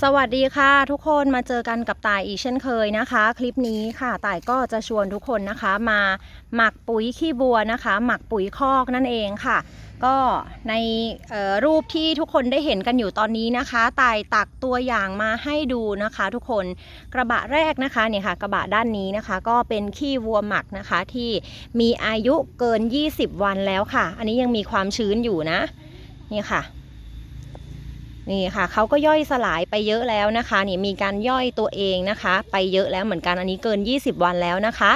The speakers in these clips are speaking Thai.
สวัสดีค่ะทุกคนมาเจอกันกับต่ายอีกเช่นเคยนะคะ คลิปนี้ค่ะต่ายก็จะชวนทุกคนนะคะมาหมักปุ๋ยขี้บัวนะคะ หมักปุ๋ยคอกนั่นเองค่ะ ก็ในรูปที่ทุกคนได้เห็นกันอยู่ตอนนี้นะคะต่ายตักตัวอย่างมาให้ดูนะคะ ทุกคนกระบะแรกนะคะเนี่ยค่ะกระบะด้านนี้นะคะ ก็เป็นขี้วัวหมักนะคะที่มีอายุเกิน 20 วันแล้วค่ะ อันนี้ยังมีความชื้นอยู่นะนี่ค่ะ นี่ค่ะเขาก็ย่อยสลายไปเยอะแล้วนะคะนี่มีการย่อยตัวเองนะคะ ไปเยอะแล้วเหมือนกันอันนี้เกิน 20 วันแล้วนะคะ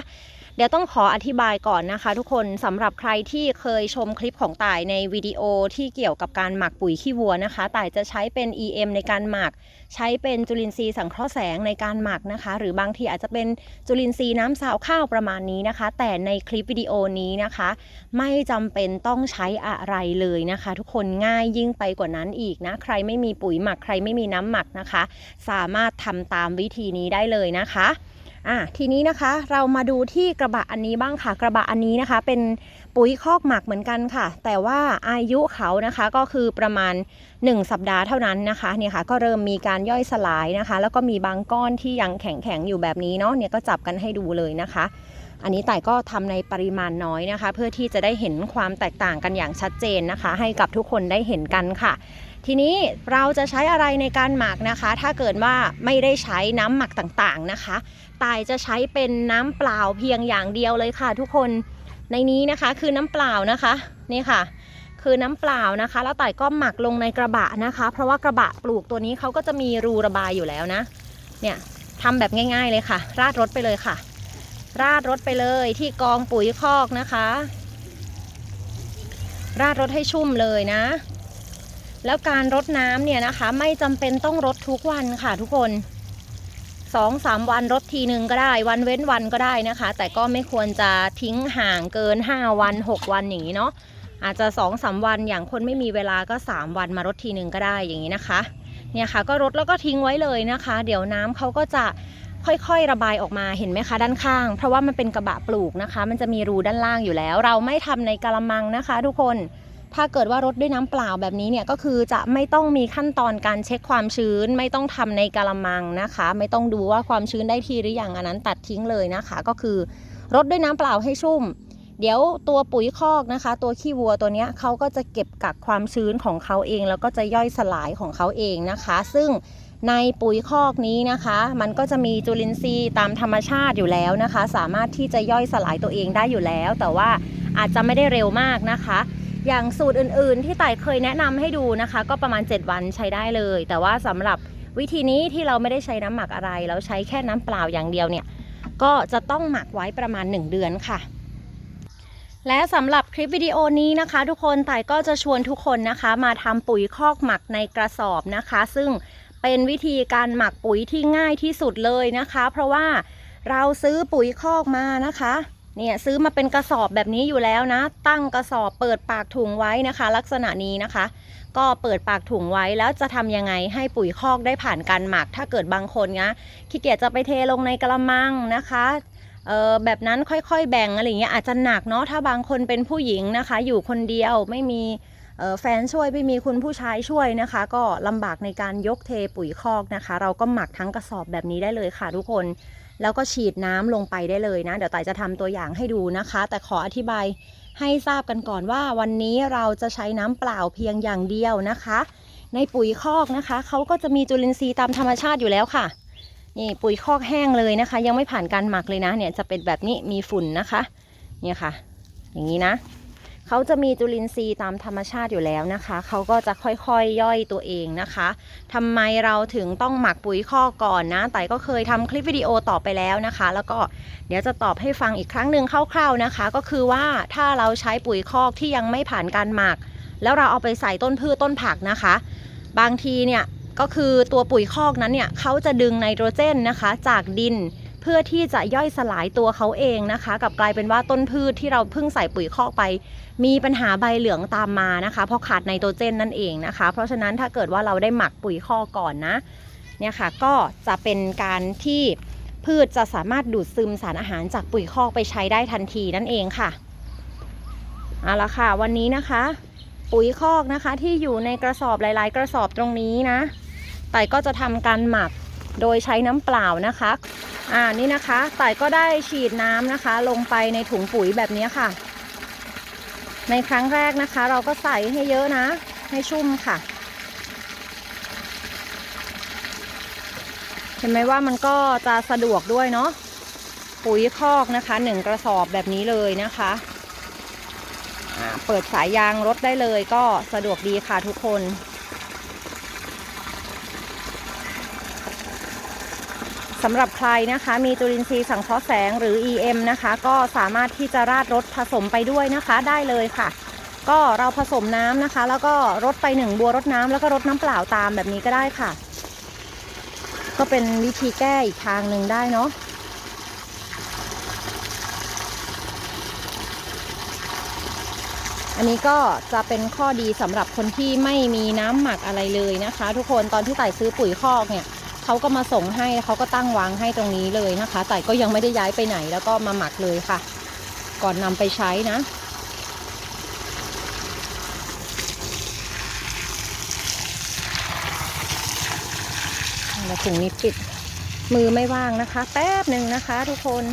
เดี๋ยวต้องขออธิบายก่อนนะคะ ทุกคนสำหรับใครที่เคยชมคลิปของต่ายในวิดีโอที่เกี่ยวกับการหมักปุ๋ยขี้วัวนะคะต่ายจะใช้เป็น EM ในการหมัก ใช้เป็นจุลินทรีย์สังเคราะห์แสงในการหมักนะคะ หรือบางทีอาจจะเป็นจุลินทรีย์น้ำซาวข้าวประมาณนี้นะคะ แต่ในคลิปวิดีโอนี้นะคะ ไม่จำเป็นต้องใช้อะไรเลยนะคะ ทุกคนง่ายยิ่งไปกว่านั้นอีกนะใครไม่มีปุ๋ยหมักใครไม่มีน้ำหมักนะคะ สามารถทำตามวิธีนี้ได้เลยนะคะ อะทีนี้นะคะเรามาดูที่กระบะอันนี้บ้างค่ะ กระบะอันนี้นะคะ เป็นปุ๋ยคอกหมักเหมือนกันค่ะ แต่ว่าอายุเขานะคะก็คือประมาณ 1 สัปดาห์เท่านั้นนะคะเนี่ยค่ะก็เริ่มมีการย่อยสลายนะคะ แล้วก็มีบางก้อนที่ยังแข็งๆอยู่แบบนี้เนาะเนี่ยก็จับกันให้ดูเลยนะคะอันนี้แต่ก็ทำในปริมาณน้อยนะคะ เพื่อที่จะได้เห็นความแตกต่างกันอย่างชัดเจนนะคะ ให้กับทุกคนได้เห็นกันค่ะ ทีนี้เราจะใช้อะไรในการหมักนะคะ ถ้าเกิดว่าไม่ได้ใช้น้ำหมักต่างๆนะคะ ตายจะใช้เป็นน้ำเปล่าเพียงอย่างเดียวเลยค่ะ ทุกคนในนี้นะคะคือน้ำเปล่านะคะนี่ค่ะ คือน้ำเปล่านะคะ แล้วต่ายก็หมักลงในกระบะนะคะ เพราะว่ากระบะปลูกตัวนี้เขาก็จะมีรูระบายอยู่แล้วนะ เนี่ยทำแบบง่าย ๆเลยค่ะ ราดรถไปเลยค่ะ ราดรถไปเลยที่กองปุ๋ยคอกนะคะ ราดรถให้ชุ่มเลยนะ แล้วการรดน้ำเนี่ยนะคะ ไม่จำเป็นต้องรดทุกวันค่ะทุกคนสองสามวันรดทีหนึ่งก็ได้ วันเว้นวันก็ได้นะคะ แต่ก็ไม่ควรจะทิ้งห่างเกิน 5 วัน 6 วันอย่างนี้เนาะอาจจะ2องสาวันอย่างคนไม่มีเวลาก็ 3 วันมารดทีหนึ่งก็ได้อย่างนี้นะคะ เนี่ยค่ะก็รดแล้วก็ทิ้งไว้เลยนะคะ เดี๋ยวน้ำเขาก็จะค่อยๆ ระบายออกมาเห็นไหมคะด้านข้าง เพราะว่ามันเป็นกระบะปลูกนะคะ มันจะมีรูด้านล่างอยู่แล้ว เราไม่ทำในกะละมังนะคะ ทุกคน ถ้าเกิดว่ารดด้วยน้ำเปล่าแบบนี้เนี่ยก็คือจะไม่ต้องมีขั้นตอนการเช็คความชื้น ไม่ต้องทำในกะละมังนะคะ ไม่ต้องดูว่าความชื้นได้ทีหรือยังอันนั้นตัดทิ้งเลยนะคะ ก็คือรดด้วยน้ำเปล่าให้ชุ่ม เดี๋ยวตัวปุ๋ยคอกนะคะ ตัวขี้วัวตัวนี้เขาก็จะเก็บกักความชื้นของเขาเอง แล้วก็จะย่อยสลายของเขาเองนะคะ ซึ่งในปุ๋ยคอกนี้นะคะ มันก็จะมีจุลินทรีย์ตามธรรมชาติอยู่แล้วนะคะ สามารถที่จะย่อยสลายตัวเองได้อยู่แล้ว แต่ว่าอาจจะไม่ได้เร็วมากนะคะ อย่างสูตรอื่นๆ ที่ไต่เคยแนะนำให้ดูนะคะ ก็ประมาณ 7 วันใช้ได้เลย แต่ว่าสำหรับวิธีนี้ที่เราไม่ได้ใช้น้ำหมักอะไรเราใช้แค่น้ำเปล่าอย่างเดียวเนี่ยก็จะต้องหมักไว้ประมาณ 1 เดือนค่ะ และสำหรับคลิปวิดีโอนี้นะคะ ทุกคนไต่ก็จะชวนทุกคนนะคะ มาทำปุ๋ยคอกหมักในกระสอบนะคะ ซึ่งเป็นวิธีการหมักปุ๋ยที่ง่ายที่สุดเลยนะคะ เพราะว่าเราซื้อปุ๋ยคอกมานะคะ เนี่ยซื้อมาเป็นกระสอบแบบนี้อยู่แล้วนะ ตั้งกระสอบเปิดปากถุงไว้นะคะ ลักษณะนี้นะคะ ก็เปิดปากถุงไว้แล้วจะทำยังไงให้ปุ๋ยคอกได้ผ่านการหมัก ถ้าเกิดบางคนนะขี้เกียจจะไปเทลงในกระมังนะคะเออแบบนั้นค่อยๆแบ่งอะไรเงี้ยอาจจะหนักเนาะถ้าบางคนเป็นผู้หญิงนะคะ อยู่คนเดียวไม่มีแฟนช่วยไม่มีคุณผู้ชายช่วยนะคะ ก็ลำบากในการยกเทปุ๋ยคอกนะคะ เราก็หมักทั้งกระสอบแบบนี้ได้เลยค่ะทุกคน แล้วก็ฉีดน้ำลงไปได้เลยนะ เดี๋ยวไต่จะทำตัวอย่างให้ดูนะคะ แต่ขออธิบายให้ทราบกันก่อนว่า วันนี้เราจะใช้น้ำเปล่าเพียงอย่างเดียวนะคะ ในปุ๋ยคอกนะคะเขาก็จะมีจุลินทรีย์ตามธรรมชาติอยู่แล้วค่ะนี่ปุ๋ยคอกแห้งเลยนะคะ ยังไม่ผ่านการหมักเลยนะเนี่ยจะเป็นแบบนี้มีฝุ่นนะคะ เนี่ยค่ะ อย่างนี้นะ เขาจะมีจุลินทรีย์ตามธรรมชาติอยู่แล้วนะคะ เขาก็จะค่อยๆยย่อยตัวเองนะคะทำไมเราถึงต้องหมักปุ๋ยคอกก่อนนะ แต่ก็เคยทำคลิปวิดีโอต่อไปแล้วนะคะ แล้วก็เดี๋ยวจะตอบให้ฟังอีกครั้งหนึ่งคร่าวๆนะคะ ก็คือว่าถ้าเราใช้ปุ๋ยคอกที่ยังไม่ผ่านการหมัก แล้วเราเอาไปใส่ต้นพืชต้นผักนะคะ บางทีเนี่ยก็คือตัวปุ๋ยคอกนั้นเนี่ยเขาจะดึงไนโตรเจนนะคะ จากดิน พื่อที่จะย่อยสลายตัวเขาเองนะคะ กับกลายเป็นว่าต้นพืชที่เราเพิ่งใส่ปุ๋ยคอกไป มีปัญหาใบเหลืองตามมานะคะ เพราะขาดไนโตรเจนนั่นเองนะคะ เพราะฉะนั้นถ้าเกิดว่าเราได้หมักปุ๋ยคอกก่อนนะเนี่ยค่ะก็จะเป็นการที่พืชจะสามารถดูดซึมสารอาหารจากปุ๋ยคอกไปใช้ได้ทันทีนั่นเองค่ะเอาละค่ะ วันนี้นะคะ ปุ๋ยคอกนะคะที่อยู่ในกระสอบหลาย ๆ กระสอบตรงนี้นะต่ก็จะทำการหมัก โดยใช้น้ำเปล่านะคะอ่านี่นะคะต่ก็ได้ฉีดน้ำนะคะ ลงไปในถุงปุ๋ยแบบนี้ค่ะ ในครั้งแรกนะคะ เราก็ใส่ให้เยอะนะ ให้ชุ่มค่ะ เห็นไหมว่ามันก็จะสะดวกด้วยเนาะปุ๋ยคอกนะคะหนึ่งกระสอบแบบนี้เลยนะคะเปิดสายยางรถได้เลยก็สะดวกดีค่ะทุกคน สำหรับใครนะคะ มีจุลินทรีย์สังเคราะห์แสงหรือ EM นะคะ ก็สามารถที่จะราดรถผสมไปด้วยนะคะได้เลยค่ะ ก็เราผสมน้ำนะคะ แล้วก็รดไปหนึ่งบัวรดน้ำแล้วก็รดน้ำเปล่าตามแบบนี้ก็ได้ค่ะ ก็เป็นวิธีแก้อีกทางหนึ่งได้เนาะอันนี้ก็จะเป็นข้อดีสำหรับคนที่ไม่มีน้ำหมักอะไรเลยนะคะ ทุกคนตอนที่ไต่ซื้อปุ๋ยคอกเนี่ย เขาก็มาส่งให้เขาก็ตั้งวางให้ตรงนี้เลยนะคะ แต่ก็ยังไม่ได้ย้ายไปไหนแล้วก็มาหมักเลยค่ะ ก่อนนำไปใช้นะแล้วถุงนี้ปิดมือไม่ว่างนะคะ แป๊บหนึ่งนะคะทุกคน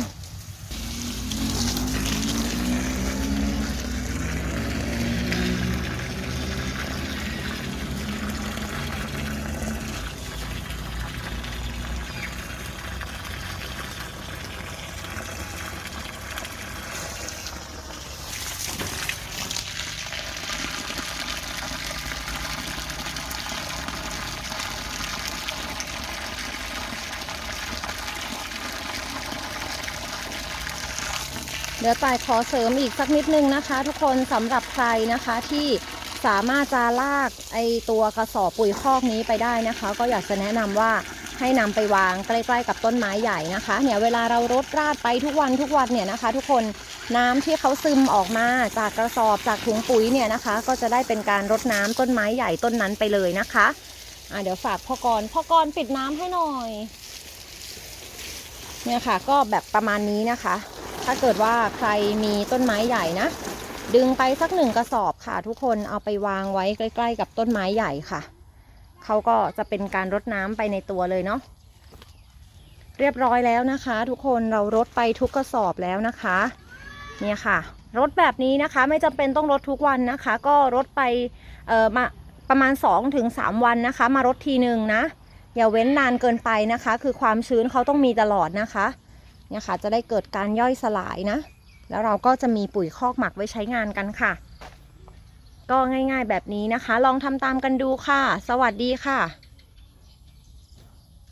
เดี๋ยวตายขอเสริมอีกสักนิดนึงนะคะ ทุกคนสำหรับใครนะคะที่สามารถจะลากไอตัวกระสอบปุ๋ยคอกนี้ไปได้นะคะ ก็อยากจะแนะนำว่าให้นำไปวางใกล้ๆกับต้นไม้ใหญ่นะคะเนี่ยเวลาเรารดราดไปทุกวันทุกวันเนี่ยนะคะ ทุกคนน้ำที่เขาซึมออกมาจากกระสอบจากถุงปุ๋ยเนี่ยนะคะ ก็จะได้เป็นการรดน้ำต้นไม้ใหญ่ต้นนั้นไปเลยนะคะอะเดี๋ยวฝากพ่อกรพ่อกรปิดน้ำให้หน่อยเนี่ยค่ะก็แบบประมาณนี้นะคะ ถ้าเกิดว่าใครมีต้นไม้ใหญ่นะ ดึงไปสักหนึ่งกระสอบค่ะ ทุกคนเอาไปวางไว้ใกล้ ๆ กับต้นไม้ใหญ่ค่ะ เขาก็จะเป็นการรดน้ำไปในตัวเลยเนาะเรียบร้อยแล้วนะคะ ทุกคนเรารดไปทุกกระสอบแล้วนะคะ เนี่ยค่ะรถแบบนี้นะคะ ไม่จำเป็นต้องรดทุกวันนะคะ ก็รดไปเอ่อมาประมาณ 2-3 วันนะคะ มารดทีหนึ่งนะ อย่าเว้นนานเกินไปนะคะ คือความชื้นเขาต้องมีตลอดนะคะ เนี่ยค่ะจะได้เกิดการย่อยสลายนะ แล้วเราก็จะมีปุ๋ยคอกหมักไว้ใช้งานกันค่ะ ก็ง่ายๆแบบนี้นะคะ ลองทำตามกันดูค่ะ สวัสดีค่ะ